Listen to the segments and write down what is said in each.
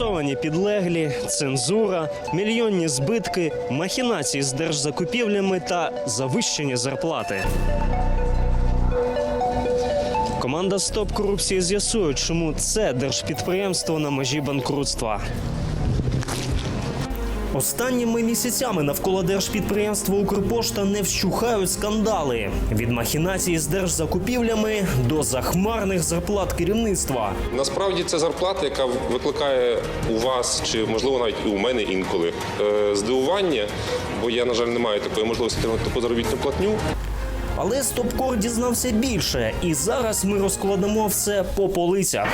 Репресовані підлеглі, цензура, мільйонні збитки, махінації з держзакупівлями та завищені зарплати. Команда Стоп корупції з'ясує, чому це держпідприємство на межі банкрутства. Останніми місяцями навколо держпідприємства Укрпошта не вщухають скандали від махінацій з держзакупівлями до захмарних зарплат керівництва. Насправді це зарплата, яка викликає у вас, чи можливо навіть у мене інколи е, здивування, бо я, на жаль, не маю такої можливості отримати таку заробітну платню. Але Стопкор дізнався більше, і зараз ми розкладемо все по полицях.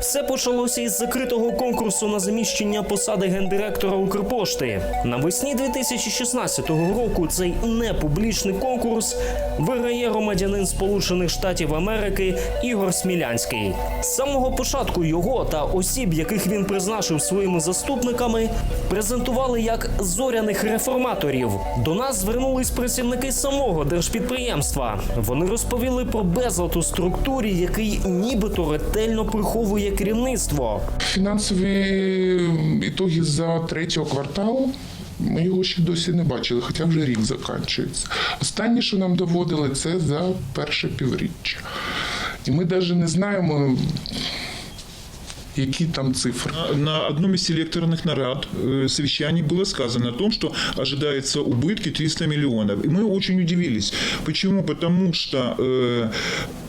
Все почалося із закритого конкурсу на заміщення посади гендиректора Укрпошти. Навесні 2016 року цей непублічний конкурс виграє громадянин Сполучених Штатів Америки Ігор Смілянський. З самого початку його та осіб, яких він призначив своїми заступниками, презентували як зоряних реформаторів. До нас звернулись працівники самого держпідприємства. Вони розповіли про безлад у структурі, який нібито ретельно приховує керівництво. Фінансові ітоги за третього кварталу. Ми його ще досі не бачили, хоча вже рік закінчується. Останнє, що нам доводили, це за перше півріччя. І ми навіть не знаємо, які там цифри. На одном из селекторных нарад э, совещаний было сказано о том, что ожидается убытки 300 миллионов. И мы очень удивились. Почему? Потому что э,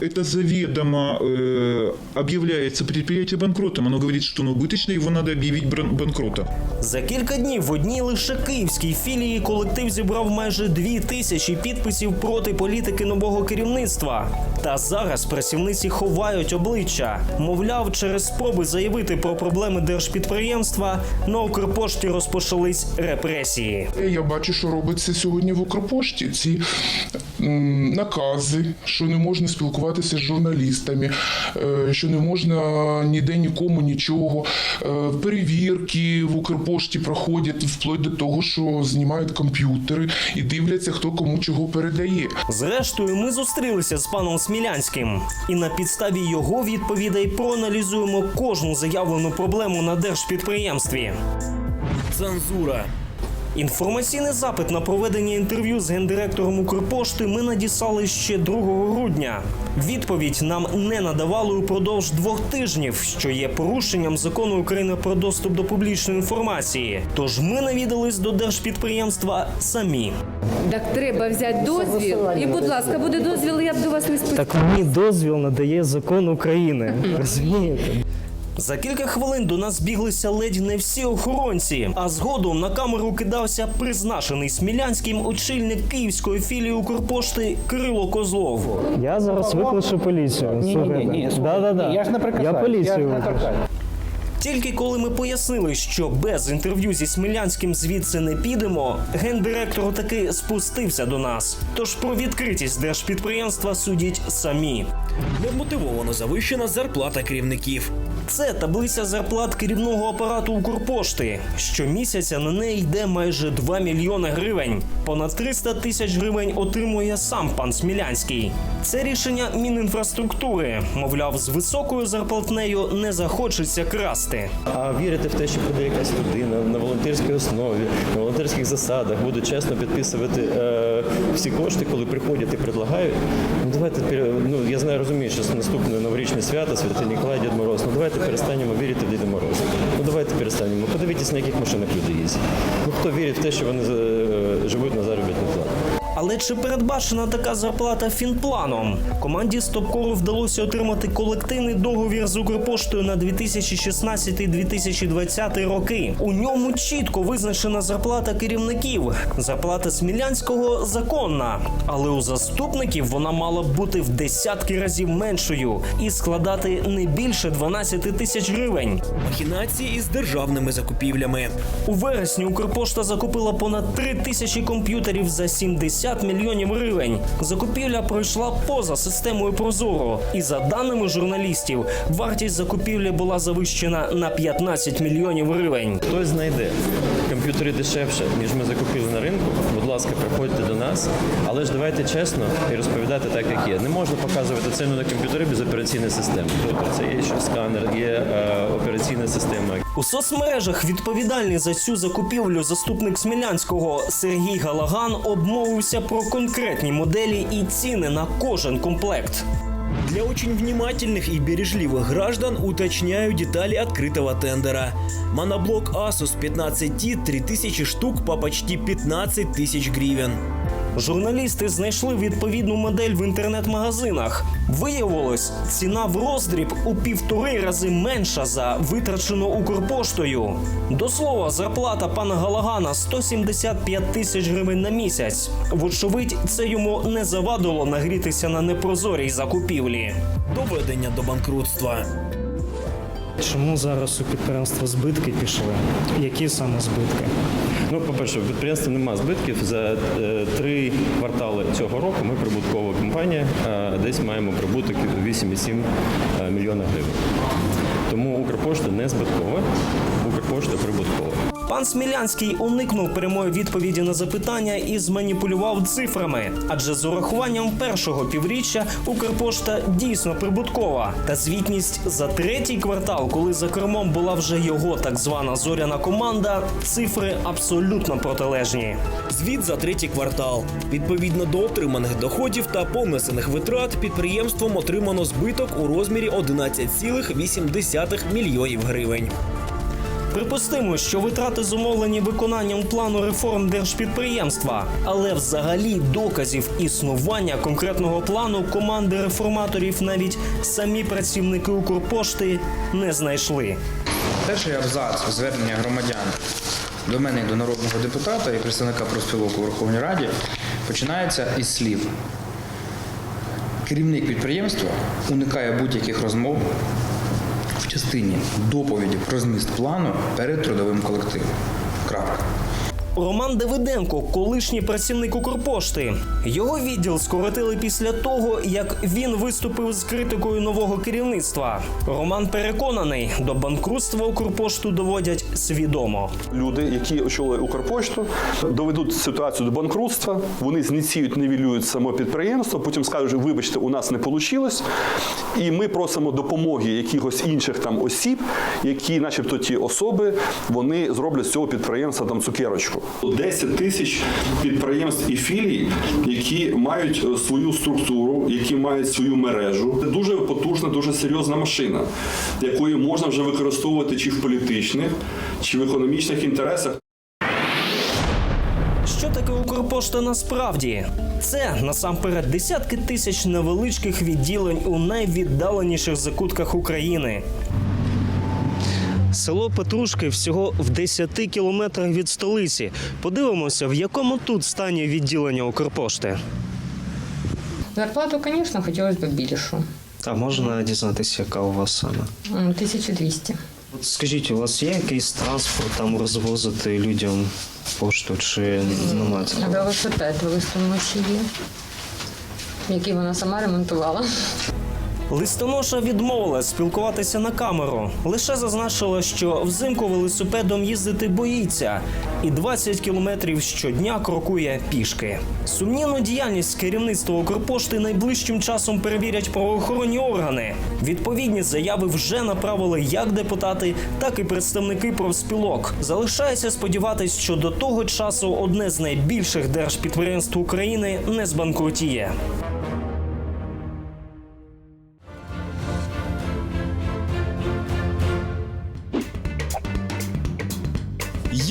это заведомо э, объявляется предприятие банкротом. Оно говорит, что оно убыточно, его надо объявить бран- банкротом. За кілька днів в одній лише київській філії колектив зібрав майже дві тисячі підписів проти політики нового керівництва. Та зараз працівниці ховають обличчя. Мовляв, через спроби заявити про проблеми держпідприємства на Укрпошті розпочались репресії. Я бачу, що робиться сьогодні в Укрпошті. Ці накази, що не можна спілкуватися з журналістами, е, що не можна ніде нікому нічого. Е, Перевірки в Укрпошті проходять вплоть до того, що знімають комп'ютери і дивляться, хто кому чого передає. Зрештою, ми зустрілися з паном Смілянським, і на підставі його відповідей проаналізуємо кожну заявлену проблему на держпідприємстві. Цензура. Інформаційний запит на проведення інтерв'ю з гендиректором Укрпошти ми надіслали ще 2 грудня. Відповідь нам не надавали упродовж двох тижнів, що є порушенням закону України про доступ до публічної інформації. Тож ми навідались до держпідприємства самі. Так треба взяти дозвіл. І, будь ласка, буде дозвіл, я б до вас не спустила. Так мені дозвіл надає закон України. Розумієте? За кілька хвилин до нас біглися ледь не всі охоронці, а згодом на камеру кидався призначений Смілянським очільник київської філії Укрпошти Кирило Козлов. Я зараз викличу поліцію. Ні, ні, ні, ні, да, да, да. Я ж не прикасаюсь. Я поліцію я. Тільки коли ми пояснили, що без інтерв'ю зі Смілянським звідси не підемо, гендиректор таки спустився до нас. Тож про відкритість держпідприємства судіть самі. Немотивовано завищена зарплата керівників. Це таблиця зарплат керівного апарату Укрпошти. Щомісяця на неї йде майже 2 мільйони гривень. Понад 300 тисяч гривень отримує сам пан Смілянський. Це рішення Мінінфраструктури. Мовляв, з високою зарплатнею не захочеться красти. А вірити в те, що буде якась людина на волонтерській основі, на волонтерських засадах, буде чесно підписувати е, всі кошти, коли приходять і предлагають. Давайте ну я знаю, розумію, що наступне новорічне свято, Святий Ніколай, Дід Мороз. Ну давайте перестанемо вірити в Діда Мороза. Ну давайте перестанемо. Подивіться, на яких машинах люди їздять. Ну хто вірить в те, що вони е, живуть на заробітну плату? Але чи передбачена така зарплата фінпланом? Команді Стопкору вдалося отримати колективний договір з Укрпоштою на 2016-2020 роки. У ньому чітко визначена зарплата керівників. Зарплата Смілянського законна, але у заступників вона мала б бути в десятки разів меншою і складати не більше 12 тисяч гривень. Махінації із державними закупівлями. У вересні Укрпошта закупила понад 3 тисячі комп'ютерів за 70 мільйонів гривень. Закупівля пройшла поза системою Прозоро. І за даними журналістів, вартість закупівлі була завищена на 15 мільйонів гривень. Хтось знайде комп'ютери дешевше, ніж ми закупили на ринку. Ласка, приходьте до нас, але ж давайте чесно і розповідати так, як є. Не можна показувати ціну на комп'ютері без операційної системи. Тобто це є ще сканер, є е, операційна система. У соцмережах відповідальний за цю закупівлю заступник Смілянського Сергій Галаган обмовився про конкретні моделі і ціни на кожен комплект. Для очень внимательных и бережливых граждан уточняю детали открытого тендера. Моноблок Asus 15T 3000 штук по почти 15 тысяч гривен. Журналісти знайшли відповідну модель в інтернет-магазинах. Виявилось, ціна в роздріб у півтори рази менша за витрачену Укрпоштою. До слова, зарплата пана Галагана 175 тисяч гривень на місяць. Вочевидь, це йому не завадило нагрітися на непрозорій закупівлі. Доведення до банкрутства. Чому зараз у підприємства збитки пішли? Які саме збитки? Ну, по-перше, у підприємства немає збитків. За е, три квартали цього року ми прибуткова компанія, десь маємо прибуток 8,7 е, мільйона гривень. Тому Укрпошта не збиткова, Укрпошта прибуткова. Пан Смілянський уникнув прямої відповіді на запитання і зманіпулював цифрами. Адже з урахуванням першого півріччя Укрпошта дійсно прибуткова. Та звітність за третій квартал, коли за кермом була вже його так звана зоряна команда, цифри абсолютно протилежні. Звіт за третій квартал. Відповідно до отриманих доходів та понесених витрат, підприємством отримано збиток у розмірі 11,8 мільйонів гривень. Припустимо, що витрати зумовлені виконанням плану реформ держпідприємства, але взагалі доказів існування конкретного плану команди реформаторів навіть самі працівники Укрпошти не знайшли. Перший абзац звернення громадян до мене до народного депутата і представника профспілок у Верховній Раді починається із слів. Керівник підприємства уникає будь-яких розмов частині доповіді про зміст плану перед трудовим колективом. Крапка. Роман Давиденко, колишній працівник Укрпошти. Його відділ скоротили після того, як він виступив з критикою нового керівництва. Роман переконаний, до банкрутства Укрпошту доводять свідомо. Люди, які очолили Укрпошту, доведуть ситуацію до банкрутства, вони зніціюють, невілюють само підприємство, потім скажуть, вибачте, у нас не вийшло, і ми просимо допомоги якихось інших там осіб, які, начебто, ті особи, вони зроблять з цього підприємства там цукерочку. 10 тисяч підприємств і філій, які мають е, свою структуру, які мають свою мережу. Це дуже потужна, дуже серйозна машина, якою можна вже використовувати чи в політичних, чи в економічних інтересах. Що таке Укрпошта насправді? Це насамперед десятки тисяч невеличких відділень у найвіддаленіших закутках України. Село Петрушки всього в 10 кілометрах від столиці. Подивимося, в якому тут стані відділення Укрпошти. Зарплату, конечно, хотелось бы більшу. А можна дізнатися, яка у вас саме? М, 1200. От скажіть, у вас є якийсь транспорт там розвозити людям пошту чи немає? Велосипед в листоноші є, який вона сама ремонтувала. Листоноша відмовилась спілкуватися на камеру. Лише зазначила, що взимку велосипедом їздити боїться, і 20 кілометрів щодня крокує пішки. Сумнівну діяльність керівництва Укрпошти найближчим часом перевірять правоохоронні органи. Відповідні заяви вже направили як депутати, так і представники профспілок. Залишається сподіватись, що до того часу одне з найбільших держпідприємств України не збанкрутіє.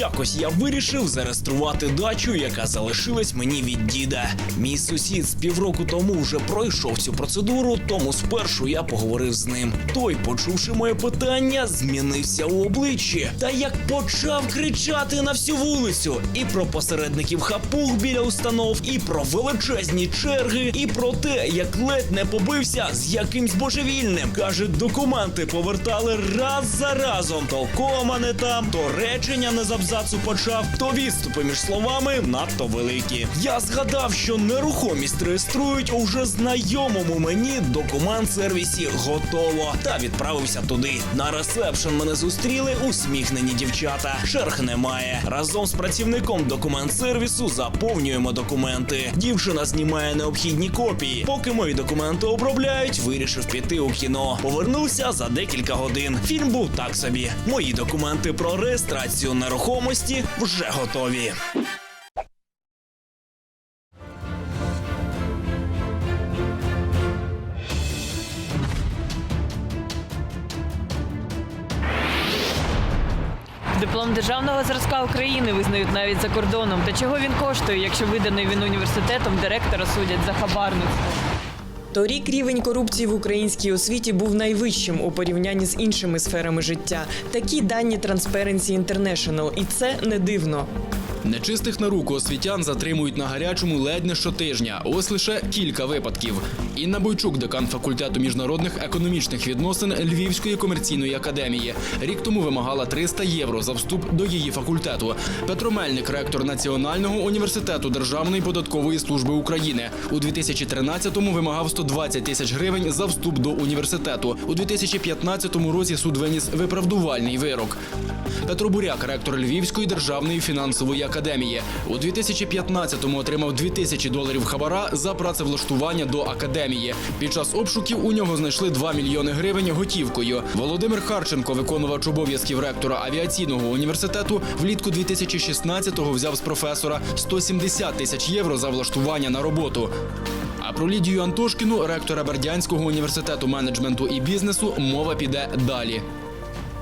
Якось я вирішив зареєструвати дачу, яка залишилась мені від діда. Мій сусід з півроку тому вже пройшов цю процедуру, тому спершу я поговорив з ним. Той, почувши моє питання, змінився у обличчі. Та як почав кричати на всю вулицю і про посередників хапуг біля установ, і про величезні черги, і про те, як ледь не побився з якимсь божевільним. Каже, документи повертали раз за разом. То кома не там, то речення не з абзацу почав, то відступи між словами надто великі. Я згадав, що нерухомість реєструють у вже знайомому мені документ сервісі готово та відправився туди. На ресепшн мене зустріли усміхнені дівчата. Черг немає. Разом з працівником документ сервісу заповнюємо документи. Дівчина знімає необхідні копії. Поки мої документи обробляють, вирішив піти у кіно. Повернувся за декілька годин. Фільм був так собі. Мої документи про реєстрацію нерухомості вже готові. Диплом державного зразка України визнають навіть за кордоном. Та чого він коштує, якщо виданий він університетом, директора судять за хабарництво? Торік рівень корупції в українській освіті був найвищим у порівнянні з іншими сферами життя. Такі дані Transparency International. І це не дивно. Нечистих на руку освітян затримують на гарячому ледь не щотижня. Ось лише кілька випадків. Інна Бойчук, декан факультету міжнародних економічних відносин Львівської комерційної академії, рік тому вимагала 300 євро за вступ до її факультету. Петро Мельник, ректор Національного університету Державної податкової служби України, у 2013-му вимагав 120 тисяч гривень за вступ до університету. У 2015 році суд виніс виправдувальний вирок. Петро Буряк, ректор Львівської державної фінансової академії, у 2015-му отримав 2000 доларів хабара за працевлаштування до академії. Під час обшуків у нього знайшли 2 мільйони гривень готівкою. Володимир Харченко, виконувач обов'язків ректора авіаційного університету, влітку 2016-го взяв з професора 170 тисяч євро за влаштування на роботу. А про Лідію Антошкіну, ректора Бердянського університету менеджменту і бізнесу, мова піде далі.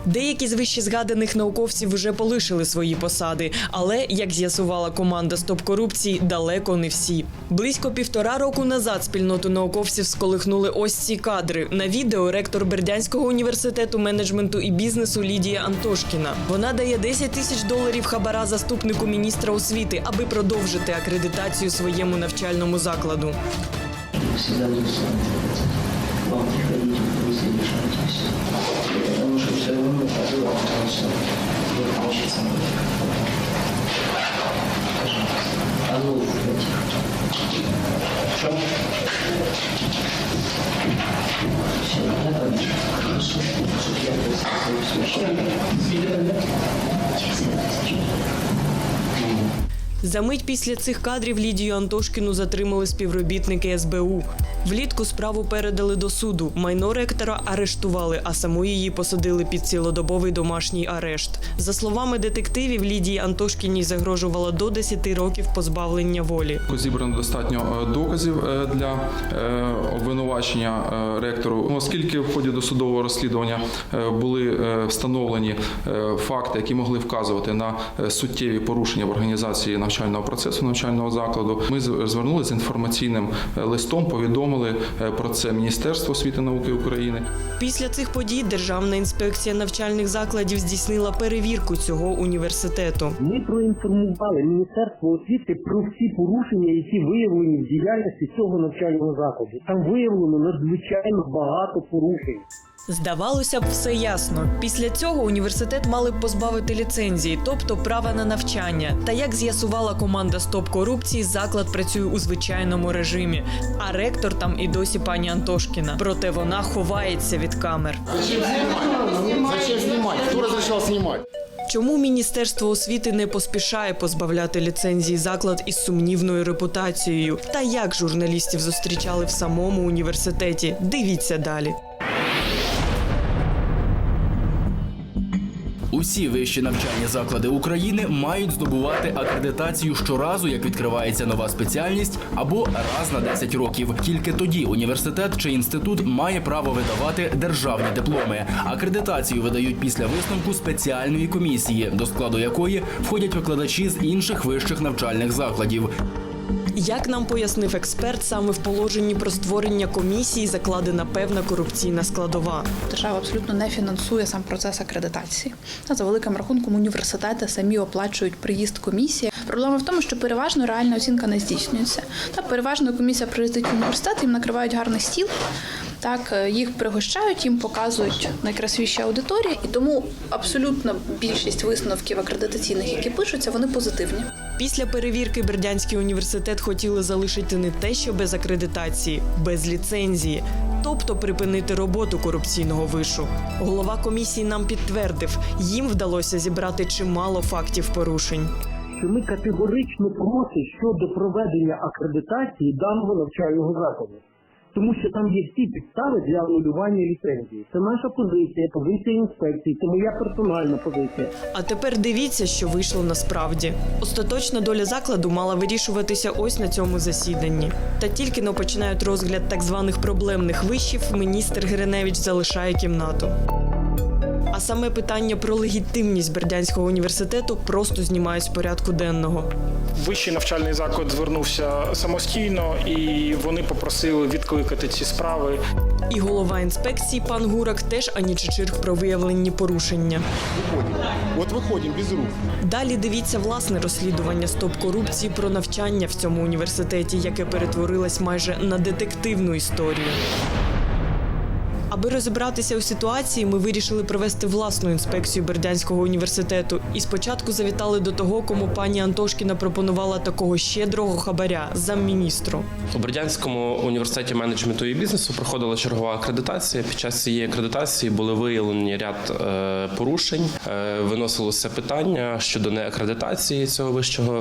Деякі з вищезгаданих науковців вже полишили свої посади, але як з'ясувала команда Стоп корупції, далеко не всі. Близько півтора року назад спільноту науковців сколихнули ось ці кадри. На відео ректор Бердянського університету менеджменту і бізнесу Лідія Антошкіна. Вона дає 10 тисяч доларів хабара заступнику міністра освіти, аби продовжити акредитацію своєму навчальному закладу. Всегда Чтобы я просто свою смущение. Десять тысяч. Замить після цих кадрів Лідію Антошкіну затримали співробітники СБУ. Влітку справу передали до суду. Майно ректора арештували, а саму її посадили під цілодобовий домашній арешт. За словами детективів, Лідії Антошкіній загрожувало до 10 років позбавлення волі. Зібрано достатньо е, доказів е, для е, обвинувачення ректору. Ну, Оскільки в ході досудового розслідування були встановлені факти, які могли вказувати на суттєві порушення в організації навчального процесу навчального закладу, ми звернулися з інформаційним листом, повідомили е, про це Міністерство освіти і науки України. Після цих подій Державна інспекція навчальних закладів здійснила перевірку цього університету. Ми проінформували Міністерство освіти про всі порушення, які виявлені в діяльності цього навчального закладу. Там виявлено надзвичайно багато порушень. Здавалося б, все ясно. Після цього університет мали б позбавити ліцензії, тобто права на навчання. Та як з'ясувала команда Стоп корупції, заклад працює у звичайному режимі. А ректор там і досі пані Антошкіна. Проте вона ховається від камер. Зачем знімати? Хто розрішав знімати? Чому міністерство освіти не поспішає позбавляти ліцензії заклад із сумнівною репутацією? Та як журналістів зустрічали в самому університеті? Дивіться далі. Усі вищі навчальні заклади України мають здобувати акредитацію щоразу, як відкривається нова спеціальність, або раз на 10 років. Тільки тоді університет чи інститут має право видавати державні дипломи. Акредитацію видають після висновку спеціальної комісії, до складу якої входять викладачі з інших вищих навчальних закладів. Як нам пояснив експерт, саме в положенні про створення комісії закладена певна корупційна складова. Держава абсолютно не фінансує сам процес акредитації. Та За великим рахунком університети самі оплачують приїзд комісії. Проблема в тому, що переважно реальна оцінка не здійснюється. Та переважно комісія приїздить в університет, їм накривають гарний стіл. Так, е, їх пригощають, їм показують найкрасивіші аудиторії, і тому абсолютна більшість висновків акредитаційних, які пишуться, вони позитивні. Після перевірки Бердянський університет хотіли залишити не те, що без акредитації, без ліцензії, тобто припинити роботу корупційного вишу. Голова комісії нам підтвердив, їм вдалося зібрати чимало фактів порушень. що ми категорично проти щодо проведення акредитації даного навчального закладу. Тому що там є всі підстави для анулювання ліцензії. Це наша позиція, позиція інспекції, це моя персональна позиція. А тепер дивіться, що вийшло насправді. Остаточна доля закладу мала вирішуватися ось на цьому засіданні. Та тільки но починають розгляд так званих проблемних вишів, міністр Гриневич залишає кімнату. А саме питання про легітимність Бердянського університету просто знімають з порядку денного. Вищий навчальний заклад звернувся самостійно, і вони попросили відкликати ці справи. І голова інспекції пан Гурак теж ані чичирк про виявлені порушення. Вот выходим без рук. Далі дивіться власне розслідування стоп корупції про навчання в цьому університеті, яке перетворилось майже на детективну історію. Аби розібратися у ситуації, ми вирішили провести власну інспекцію Бердянського університету. І спочатку завітали до того, кому пані Антошкіна пропонувала такого щедрого хабаря замміністру. У Бердянському університеті менеджменту і бізнесу проходила чергова акредитація. Під час цієї акредитації були виявлені ряд е, порушень. Е, виносилося питання щодо неакредитації цього вищого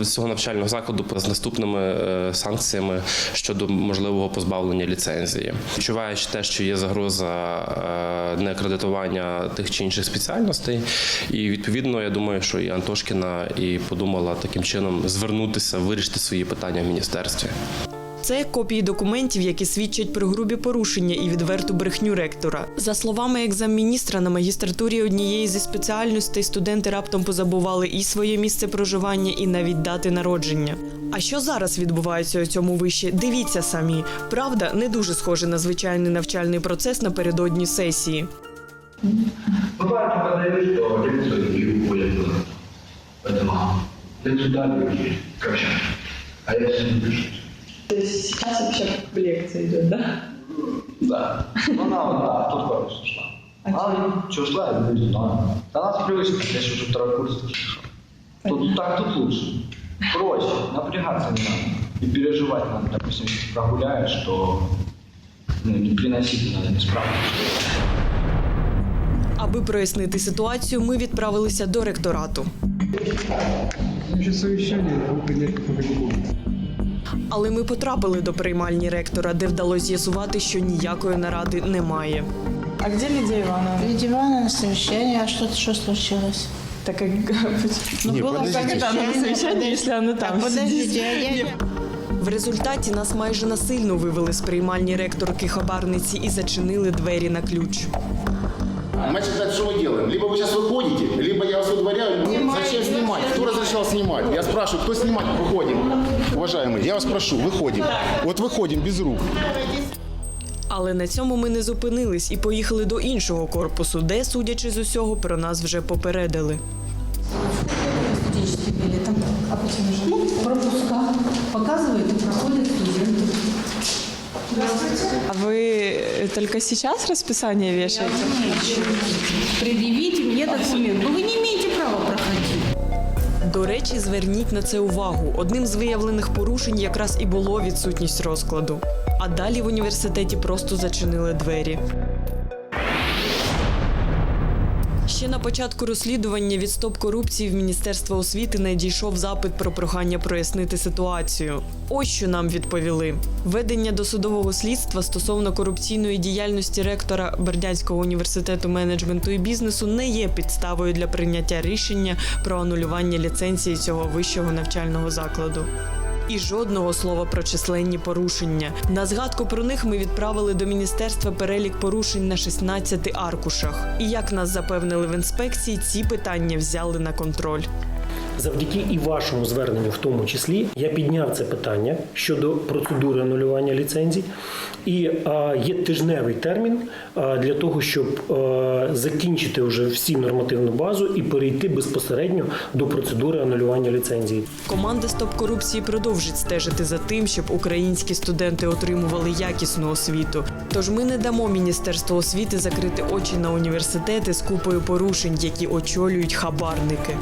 е, цього навчального закладу з наступними санкціями щодо можливого позбавлення ліцензії. Відчуваючи те, що є загроза е, неакредитування тих чи інших спеціальностей, і відповідно я думаю, що і Антошкіна і подумала таким чином звернутися, вирішити свої питання в міністерстві. Це копії документів, які свідчать про грубі порушення і відверту брехню ректора. За словами екзамміністра, на магістратурі однієї зі спеціальностей студенти раптом позабували і своє місце проживання, і навіть дати народження. А що зараз відбувається у цьому виші? Дивіться самі. Правда, не дуже схоже на звичайний навчальний процес напередодні сесії. А я. То есть сейчас вообще лекция идет, да? Да. Ну, она вот, да, тут короче ушла. А что ушла, я говорю, да. Да нас привычно, я же уже второй курс пришел. Тут так тут лучше. Проще, напрягаться не надо. И переживать надо, допустим, если прогуляешь, то ну, не приносить надо, не справиться. Аби прояснити ситуацію, ми відправилися до ректорату. Значит, совещание, по Але ми потрапили до приймальні ректора, де вдалося з'ясувати, що ніякої наради немає. А где Лидия Ивановна? Лидия Ивановна на совещании, а что, что случилось? Так как... Ну, Не, было подождите. Как это она на совещании, подождите. если она там Так, подождите, сидит? а я... В результаті нас майже насильно вивели з приймальні ректорки хабарниці і зачинили двері на ключ. Значит, это что мы делаем? Либо вы сейчас выходите, либо я вас выдворяю. Ну, Зачем снимать? Кто разрешал снимать? Я спрашиваю, кто снимать? Выходим. Уважаемые, я вас прошу, выходим. Вот выходим без рук. Але на цьому ми не зупинились і поїхали до іншого корпусу, де, судячи з усього, про нас вже попередили. Студенческий билет. Там, а почему же? Ну, пропуска. Показывают и проходят студенты. А вы только сейчас расписание вешаете? Предъявите мне документ. Ну, вы не имеете права проходить. до речі, зверніть на це увагу. Одним з виявлених порушень якраз і було відсутність розкладу. А далі в університеті просто зачинили двері. Ще на початку розслідування від стоп корупції в Міністерство освіти надійшов запит про прохання прояснити ситуацію. Ось що нам відповіли: ведення досудового слідства стосовно корупційної діяльності ректора Бердянського університету менеджменту і бізнесу не є підставою для прийняття рішення про анулювання ліцензії цього вищого навчального закладу. І жодного слова про численні порушення. На згадку про них ми відправили до міністерства перелік порушень на 16 аркушах. І як нас запевнили в інспекції, ці питання взяли на контроль. Завдяки і вашому зверненню, в тому числі, я підняв це питання щодо процедури анулювання ліцензій. І є тижневий термін для того, щоб закінчити вже всі нормативну базу і перейти безпосередньо до процедури анулювання ліцензії. Команда Стоп корупції продовжить стежити за тим, щоб українські студенти отримували якісну освіту. Тож ми не дамо Міністерству освіти закрити очі на університети з купою порушень, які очолюють хабарники.